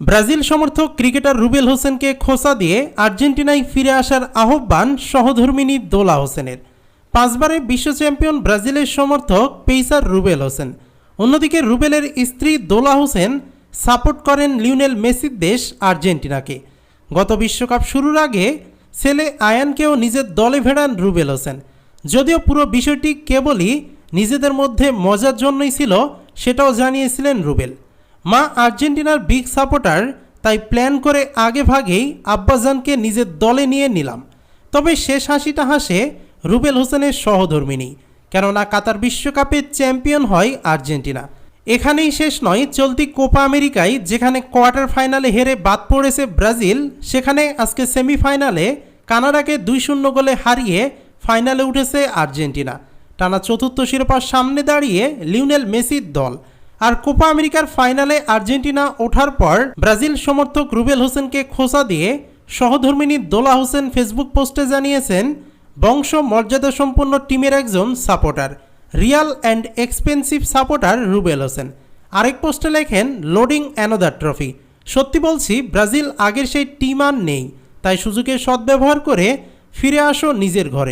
Brazil সমর্থক cricketer Rubel হোসেনকে খোসা দিয়ে আর্জেন্টিনায় ফিরে আসার আহ্বান সহধর্মিনী দোলা হোসেনের। পাঁচবারের বিশ্ব চ্যাম্পিয়ন ব্রাজিলের সমর্থক পেইসার রুবেল হোসেন। অন্যদিকে রুবেলের স্ত্রী দোলা হোসেন সাপোর্ট করেন লিওনেল মেসির দেশ আর্জেন্টিনাকে। গত বিশ্বকাপ শুরুর আগে ছেলে আয়ানকেও নিজের দলে ভেড়ান রুবেল হোসেন। যদিও পুরো বিষয়টি কেবলই নিজেদের মধ্যে মজার জন্যই ছিল, সেটাও জানিয়েছিলেন রুবেল। মা আর্জেন্টিনার বিগ সাপোর্টার, তাই প্ল্যান করে আগে ভাগেই আব্বাজানকে নিজের দলে নিয়ে নিলাম। তবে শেষ হাসিটা হাসে রুবেল হোসেনের সহধর্মিনী, কেননা কাতার বিশ্বকাপে চ্যাম্পিয়ন হয় আর্জেন্টিনা। এখানেই শেষ নয়, চলতি কোপা আমেরিকায় যেখানে কোয়ার্টার ফাইনালে হেরে বাদ পড়েছে ব্রাজিল, সেখানে আজকে সেমিফাইনালে কানাডাকে দুই শূন্য গোলে হারিয়ে ফাইনালে উঠেছে আর্জেন্টিনা। টানা চতুর্থ শিরোপার সামনে দাঁড়িয়ে লিওনেল মেসির দল আর কোপা আমেরিকার ফাইনালে আর্জেন্টিনা ওঠার পর ব্রাজিল সমর্থক রুবেল হোসেনকে খোসা দিয়ে সহধর্মিনী দোলা হোসেন ফেসবুক পোস্টে জানিয়েছেন, বংশ মর্যাদা সম্পন্ন টিমের একজন supporter, real and expensive supporter Rubel Hossain. আরেক পোস্টে লেখেন, লোডিং অ্যানোদার ট্রফি। সত্যি বলছি, ব্রাজিল আগের সেই টিম আর নেই, তাই সুযোগের সদ্ব্যবহার করে ফিরে আসো নিজের ঘরে।